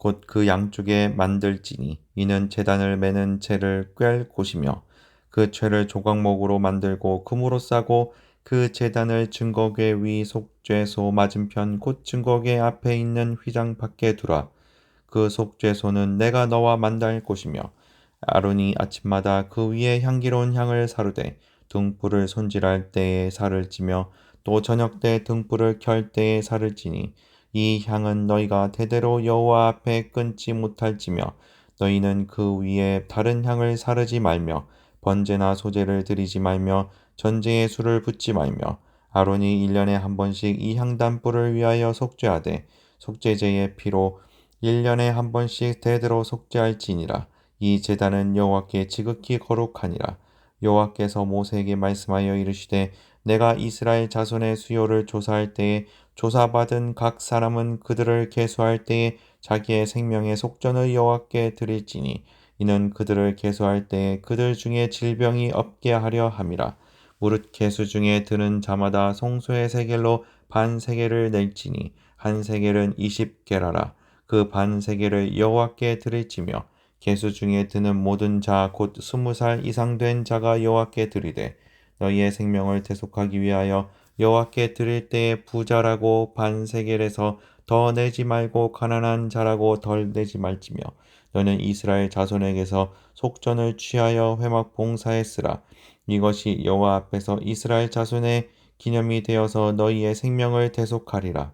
곧 그 양쪽에 만들지니 이는 재단을 매는 채를 꿰 곳이며 그 채를 조각목으로 만들고 금으로 싸고 그 재단을 증거궤 위 속죄소 맞은편 곧 증거궤 앞에 있는 휘장 밖에 두라. 그 속죄소는 내가 너와 만날 곳이며 아론이 아침마다 그 위에 향기로운 향을 사르되 등불을 손질할 때에 살을 찌며 또 저녁 때 등불을 켤 때에 살을 찌니 이 향은 너희가 대대로 여호와 앞에 끊지 못할지며 너희는 그 위에 다른 향을 사르지 말며 번제나 소제를 드리지 말며 전제에 술을 붓지 말며 아론이 일년에 한 번씩 이 향단불을 위하여 속죄하되 속죄제의 피로 일년에 한 번씩 대대로 속죄할지니라. 이 제단은 여호와께 지극히 거룩하니라. 여호와께서 모세에게 말씀하여 이르시되 내가 이스라엘 자손의 수요를 조사할 때에 조사받은 각 사람은 그들을 계수할 때에 자기의 생명의 속전을 여호와께 드릴지니 이는 그들을 계수할 때에 그들 중에 질병이 없게 하려 함이라. 무릇 계수 중에 드는 자마다 송소의 세겔로 반 세겔을 낼지니 한 세겔은 이십 게라라. 그 반 세겔을 여호와께 드릴지며 계수 중에 드는 모든 자 곧 스무 살 이상 된 자가 여호와께 드리되 너희의 생명을 대속하기 위하여 여호와께 드릴 때에 부자라고 반세겔에서 더 내지 말고 가난한 자라고 덜 내지 말지며 너는 이스라엘 자손에게서 속전을 취하여 회막 봉사했으라. 이것이 여호와 앞에서 이스라엘 자손의 기념이 되어서 너희의 생명을 대속하리라.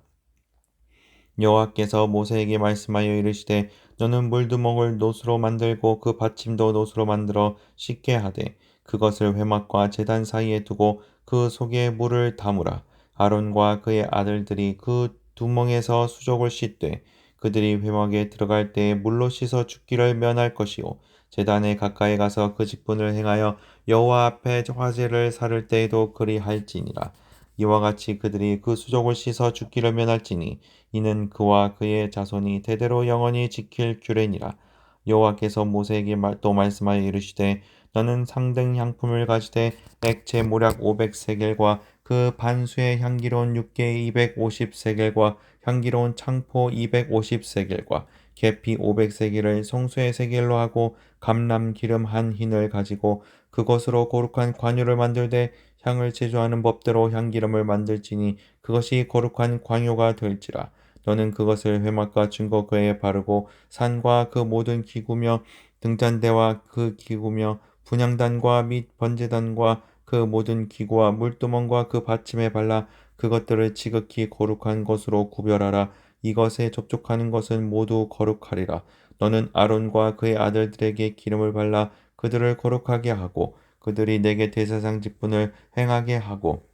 여호와께서 모세에게 말씀하여 이르시되 너는 물두멍을 노수로 만들고 그 받침도 노수로 만들어 씻게 하되 그것을 회막과 제단 사이에 두고 그 속에 물을 담으라. 아론과 그의 아들들이 그 두멍에서 수족을 씻되 그들이 회막에 들어갈 때에 물로 씻어 죽기를 면할 것이요 제단에 가까이 가서 그 직분을 행하여 여호와 앞에 화제를 사를 때에도 그리할지니라. 이와 같이 그들이 그 수족을 씻어 죽기를 면할지니 이는 그와 그의 자손이 대대로 영원히 지킬 규례니라. 여호와께서 모세에게 또 말씀하여 이르시되 너는 상등 향품을 가지되 액체 모략 500세겔과 그 반수의 향기로운 육개 250세겔과 향기로운 창포 250세겔과 계피 500세겔을 성수의 세겔로 하고 감람 기름 한 흰을 가지고 그것으로 거룩한 관유를 만들되 향을 제조하는 법대로 향기름을 만들지니 그것이 거룩한 광요가 될지라. 너는 그것을 회막과 증거궤에 바르고 산과 그 모든 기구며 등잔대와 그 기구며 분양단과 및 번제단과 그 모든 기구와 물두멍과 그 받침에 발라 그것들을 지극히 거룩한 것으로 구별하라. 이것에 접촉하는 것은 모두 거룩하리라. 너는 아론과 그의 아들들에게 기름을 발라 그들을 거룩하게 하고 그들이 내게 대사상 직분을 행하게 하고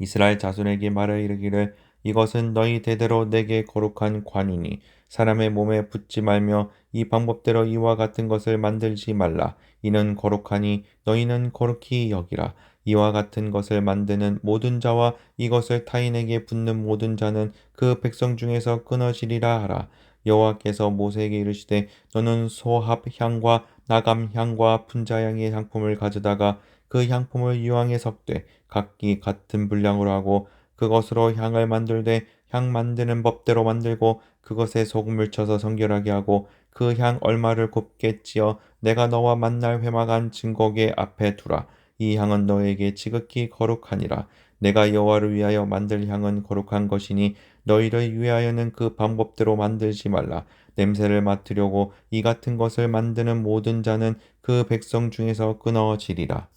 이스라엘 자손에게 말을 이르기를 이것은 너희 대대로 내게 거룩한 관이니 사람의 몸에 붙지 말며 이 방법대로 이와 같은 것을 만들지 말라. 이는 거룩하니 너희는 거룩히 여기라. 이와 같은 것을 만드는 모든 자와 이것을 타인에게 붙는 모든 자는 그 백성 중에서 끊어지리라 하라. 여호와께서 모세에게 이르시되 너는 소합 향과 나감 향과 분자 향의 향품을 가져다가 그 향품을 유황에 섞되 각기 같은 분량으로 하고 그것으로 향을 만들되 향 만드는 법대로 만들고 그것에 소금을 쳐서 성결하게 하고 그 향 얼마를 곱게 찌어 내가 너와 만날 회막한 증거계 앞에 두라. 이 향은 너에게 지극히 거룩하니라. 내가 여호와를 위하여 만들 향은 거룩한 것이니 너희를 위하여는 그 방법대로 만들지 말라. 냄새를 맡으려고 이 같은 것을 만드는 모든 자는 그 백성 중에서 끊어지리라.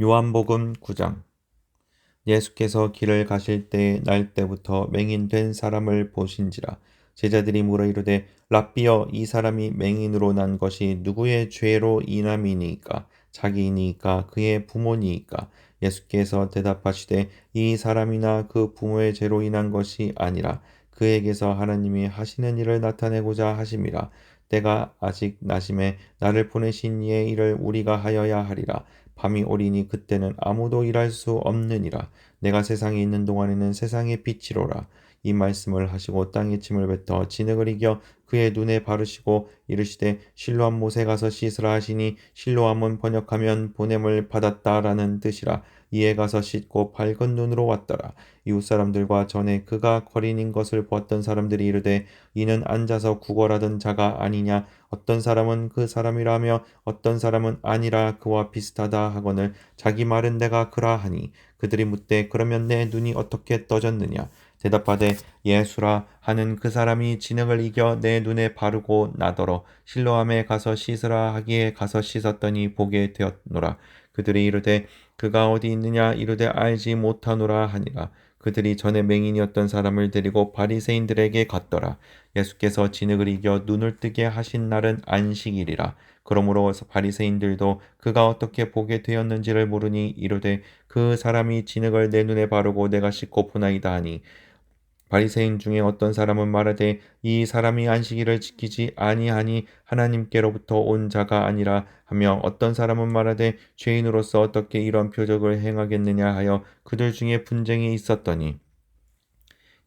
요한복음 9장 예수께서 길을 가실 때의 날 때부터 맹인된 사람을 보신지라. 제자들이 물어 이르되 랍비여 이 사람이 맹인으로 난 것이 누구의 죄로 인함이니까? 자기이니까? 그의 부모니까? 예수께서 대답하시되 이 사람이나 그 부모의 죄로 인한 것이 아니라 그에게서 하나님이 하시는 일을 나타내고자 하심이라. 때가 아직 나심에 나를 보내신 이의 일을 우리가 하여야 하리라 밤이 오리니 그때는 아무도 일할 수 없느니라. 내가 세상에 있는 동안에는 세상의 빛이로라. 이 말씀을 하시고 땅에 침을 뱉어 진흙을 이겨 그의 눈에 바르시고 이르시되 실로암 못에 가서 씻으라 하시니 실로암은 번역하면 보냄을 받았다라는 뜻이라. 이에 가서 씻고 밝은 눈으로 왔더라. 이웃 사람들과 전에 그가 거린인 것을 보았던 사람들이 이르되 이는 앉아서 구걸하던 자가 아니냐 어떤 사람은 그 사람이라며 어떤 사람은 아니라 그와 비슷하다 하거늘 자기 말은 내가 그라 하니 그들이 묻되 그러면 내 눈이 어떻게 떠졌느냐? 대답하되 예수라 하는 그 사람이 진흙을 이겨 내 눈에 바르고 나더러 실로함에 가서 씻으라 하기에 가서 씻었더니 보게 되었노라. 그들이 이르되 그가 어디 있느냐? 이르되 알지 못하노라 하니라 그들이 전에 맹인이었던 사람을 데리고 바리새인들에게 갔더라. 예수께서 진흙을 이겨 눈을 뜨게 하신 날은 안식일이라. 그러므로 바리새인들도 그가 어떻게 보게 되었는지를 모르니 이르되 그 사람이 진흙을 내 눈에 바르고 내가 씻고 보나이다 하니 바리새인 중에 어떤 사람은 말하되 이 사람이 안식일을 지키지 아니하니 하나님께로부터 온 자가 아니라 하며 어떤 사람은 말하되 죄인으로서 어떻게 이런 표적을 행하겠느냐 하여 그들 중에 분쟁이 있었더니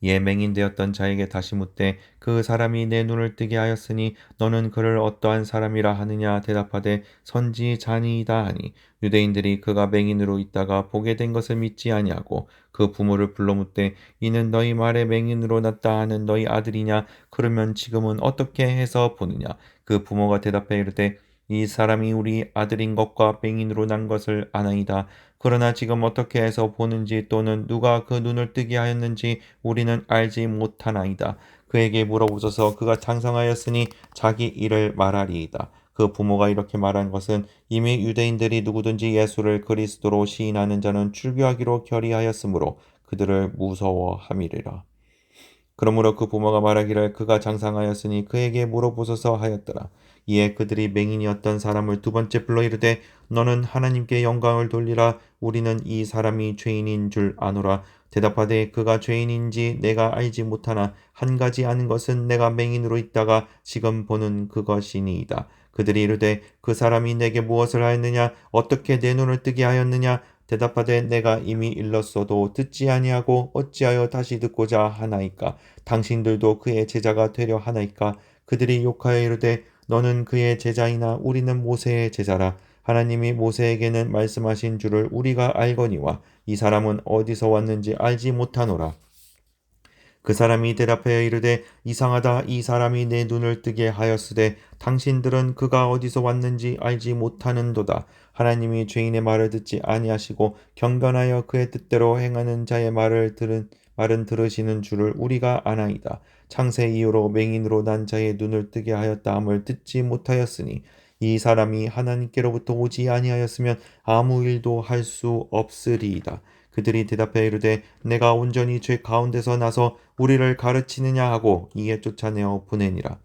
이에 맹인 되었던 자에게 다시 묻되 그 사람이 내 눈을 뜨게 하였으니 너는 그를 어떠한 사람이라 하느냐 대답하되 선지자니이다 하니 유대인들이 그가 맹인으로 있다가 보게 된 것을 믿지 아니하고 그 부모를 불러 묻되 이는 너희 말에 맹인으로 났다 하는 너희 아들이냐 그러면 지금은 어떻게 해서 보느냐 그 부모가 대답해 이르되 이 사람이 우리 아들인 것과 맹인으로 난 것을 아나이다. 그러나 지금 어떻게 해서 보는지 또는 누가 그 눈을 뜨게 하였는지 우리는 알지 못하나이다. 그에게 물어보소서 그가 장성하였으니 자기 일을 말하리이다. 그 부모가 이렇게 말한 것은 이미 유대인들이 누구든지 예수를 그리스도로 시인하는 자는 출교하기로 결의하였으므로 그들을 무서워함이리라. 그러므로 그 부모가 말하기를 그가 장상하였으니 그에게 물어보소서 하였더라. 이에 그들이 맹인이었던 사람을 두 번째 불러 이르되 너는 하나님께 영광을 돌리라. 우리는 이 사람이 죄인인 줄 아노라. 대답하되 그가 죄인인지 내가 알지 못하나 한 가지 아는 것은 내가 맹인으로 있다가 지금 보는 그것이니이다. 그들이 이르되 그 사람이 내게 무엇을 하였느냐? 어떻게 내 눈을 뜨게 하였느냐? 대답하되 내가 이미 일렀어도 듣지 아니하고 어찌하여 다시 듣고자 하나이까? 당신들도 그의 제자가 되려 하나이까? 그들이 욕하여 이르되 너는 그의 제자이나 우리는 모세의 제자라. 하나님이 모세에게는 말씀하신 줄을 우리가 알거니와 이 사람은 어디서 왔는지 알지 못하노라. 그 사람이 대답하여 이르되 이상하다. 이 사람이 내 눈을 뜨게 하였으되 당신들은 그가 어디서 왔는지 알지 못하는도다. 하나님이 죄인의 말을 듣지 아니하시고 경건하여 그의 뜻대로 행하는 자의 말을 들은 말은 들으시는 줄을 우리가 아나이다 창세 이후로 맹인으로 난 자의 눈을 뜨게 하였다함을 듣지 못하였으니 이 사람이 하나님께로부터 오지 아니하였으면 아무 일도 할 수 없으리이다 그들이 대답해 이르되 내가 온전히 죄 가운데서 나서 우리를 가르치느냐 하고 이에 쫓아내어 보내니라.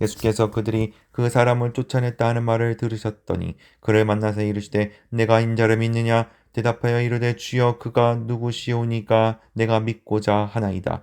예수께서 그들이 그 사람을 쫓아냈다 하는 말을 들으셨더니 그를 만나서 이르시되 내가 인자를 믿느냐 대답하여 이르되 주여 그가 누구시오니까 내가 믿고자 하나이다.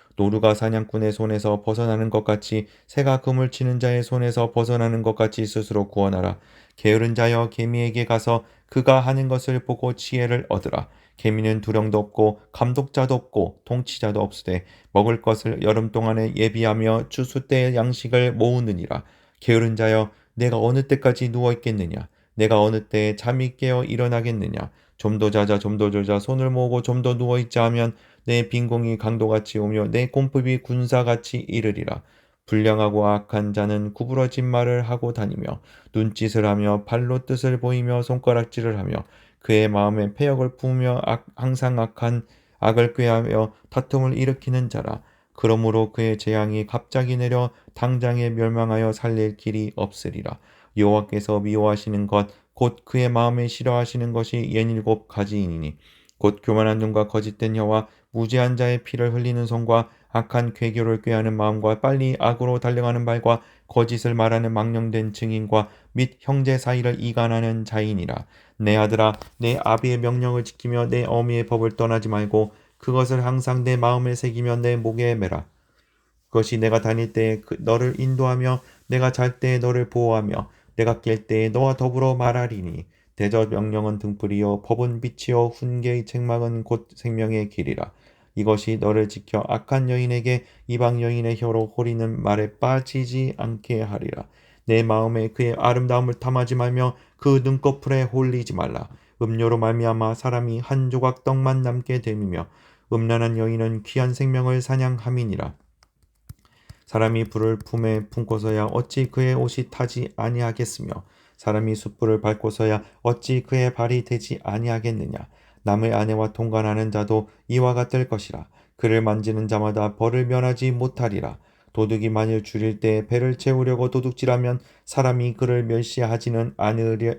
노루가 사냥꾼의 손에서 벗어나는 것 같이 새가 그물 치는 자의 손에서 벗어나는 것 같이 스스로 구원하라. 게으른 자여 개미에게 가서 그가 하는 것을 보고 지혜를 얻으라. 개미는 두령도 없고 감독자도 없고 통치자도 없으되 먹을 것을 여름 동안에 예비하며 추수 때의 양식을 모으느니라. 게으른 자여 내가 어느 때까지 누워 있겠느냐? 내가 어느 때에 잠이 깨어 일어나겠느냐? 좀 더 자자, 좀더 자자, 손을 모으고 좀 더 누워 있자 하면 내 빈공이 강도같이 오며 내 꼼법이 군사같이 이르리라. 불량하고 악한 자는 구부러진 말을 하고 다니며 눈짓을 하며 발로 뜻을 보이며 손가락질을 하며 그의 마음에 폐역을 품으며 악, 항상 악한 악을 꾀하며 다툼을 일으키는 자라. 그러므로 그의 재앙이 갑자기 내려 당장에 멸망하여 살릴 길이 없으리라. 여호와께서 미워하시는 것 곧 그의 마음에 싫어하시는 것이 옛일곱 가지이니 곧 교만한 눈과 거짓된 혀와 무지한 자의 피를 흘리는 손과 악한 괴교를 꾀하는 마음과 빨리 악으로 달려가는 발과 거짓을 말하는 망령된 증인과 및 형제 사이를 이간하는 자이니라. 내 아들아, 내 아비의 명령을 지키며 내 어미의 법을 떠나지 말고 그것을 항상 내 마음에 새기며 내 목에 매라. 그것이 내가 다닐 때에 그 너를 인도하며 내가 잘 때에 너를 보호하며 내가 깰 때에 너와 더불어 말하리니 대저 명령은 등불이요 법은 빛이요 훈계의 책망은 곧 생명의 길이라. 이것이 너를 지켜 악한 여인에게 이방 여인의 혀로 호리는 말에 빠지지 않게 하리라. 내 마음에 그의 아름다움을 탐하지 말며 그 눈꺼풀에 홀리지 말라. 음료로 말미암아 사람이 한 조각 떡만 남게 됨이며 음란한 여인은 귀한 생명을 사냥함이니라. 사람이 불을 품에 품고서야 어찌 그의 옷이 타지 아니하겠으며 사람이 숯불을 밟고서야 어찌 그의 발이 되지 아니하겠느냐. 남의 아내와 통관하는 자도 이와 같을 것이라. 그를 만지는 자마다 벌을 면하지 못하리라. 도둑이 만일 줄일 때 배를 채우려고 도둑질하면 사람이 그를 멸시하지는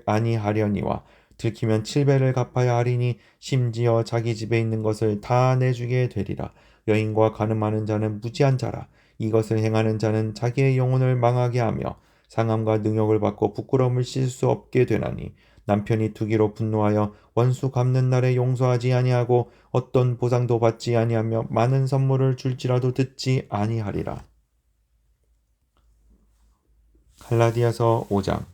아니하려니와 들키면 칠배를 갚아야 하리니 심지어 자기 집에 있는 것을 다 내주게 되리라. 여인과 가늠하는 자는 무지한 자라. 이것을 행하는 자는 자기의 영혼을 망하게 하며 상함과 능욕을 받고 부끄러움을 씻을 수 없게 되나니 남편이 투기로 분노하여 원수 갚는 날에 용서하지 아니하고 어떤 보상도 받지 아니하며 많은 선물을 줄지라도 듣지 아니하리라. 갈라디아서 5장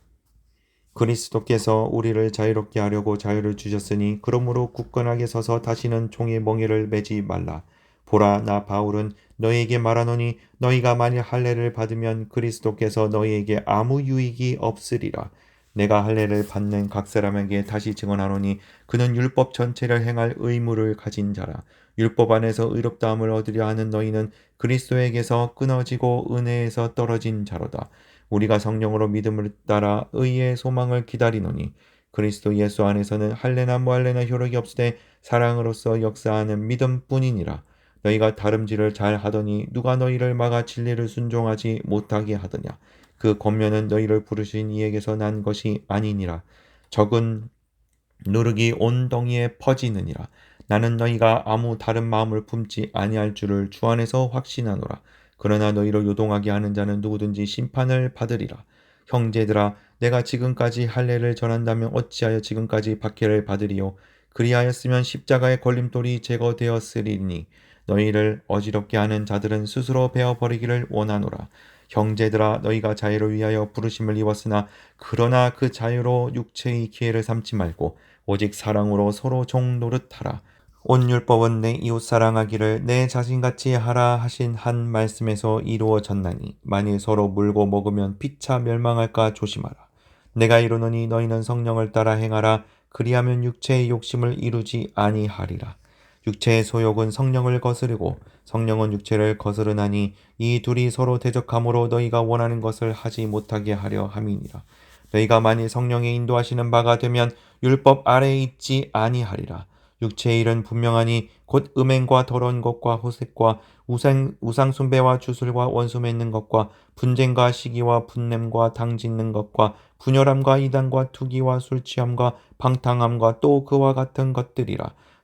그리스도께서 우리를 자유롭게 하려고 자유를 주셨으니 그러므로 굳건하게 서서 다시는 종의 멍에를 매지 말라. 보라 나 바울은 너희에게 말하노니 너희가 만일 할례를 받으면 그리스도께서 너희에게 아무 유익이 없으리라. 내가 할례를 받는 각 사람에게 다시 증언하노니 그는 율법 전체를 행할 의무를 가진 자라. 율법 안에서 의롭다함을 얻으려 하는 너희는 그리스도에게서 끊어지고 은혜에서 떨어진 자로다. 우리가 성령으로 믿음을 따라 의의 소망을 기다리노니 그리스도 예수 안에서는 할례나 무할례나 효력이 없으되 사랑으로서 역사하는 믿음뿐이니라. 너희가 다름질을 잘 하더니 누가 너희를 막아 진리를 순종하지 못하게 하더냐. 그 권면은 너희를 부르신 이에게서 난 것이 아니니라. 적은 누르기 온 덩이에 퍼지느니라. 나는 너희가 아무 다른 마음을 품지 아니할 줄을 주 안에서 확신하노라. 그러나 너희를 요동하게 하는 자는 누구든지 심판을 받으리라. 형제들아, 내가 지금까지 할례를 전한다면 어찌하여 지금까지 박해를 받으리요? 그리하였으면 십자가의 걸림돌이 제거되었으리니 너희를 어지럽게 하는 자들은 스스로 베어 버리기를 원하노라. 형제들아 너희가 자유를 위하여 부르심을 입었으나 그러나 그 자유로 육체의 기회를 삼지 말고 오직 사랑으로 서로 종 노릇하라. 온 율법은 내 이웃 사랑하기를 내 자신같이 하라 하신 한 말씀에서 이루어졌나니 만일 서로 물고 먹으면 피차 멸망할까 조심하라. 내가 이르노니 너희는 성령을 따라 행하라 그리하면 육체의 욕심을 이루지 아니하리라. 육체의 소욕은 성령을 거스르고 성령은 육체를 거스르나니 이 둘이 서로 대적함으로 너희가 원하는 것을 하지 못하게 하려 함이니라. 너희가 만일 성령의 인도하시는 바가 되면 율법 아래에 있지 아니하리라. 육체의 일은 분명하니 곧 음행과 더러운 것과 호색과 우상, 우상 숭배와 주술과 원수 맺는 것과 분쟁과 시기와 분냄과 당 짓는 것과 분열함과 이단과 투기와 술 취함과 방탕함과 또 그와 같은 것들이라.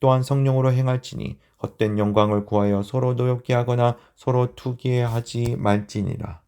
또한 성령으로 행할지니 헛된 영광을 구하여 서로 노엽게 하거나 서로 투기하지 말지니라.